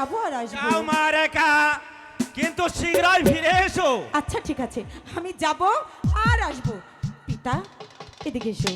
যাব আর আসব। যাও মা রেখা কিন্তু শীঘ্রই ফিরে এসো। আচ্ছা ঠিক আছে। আমি যাব আর আসব। পিতা এদিকে এসো।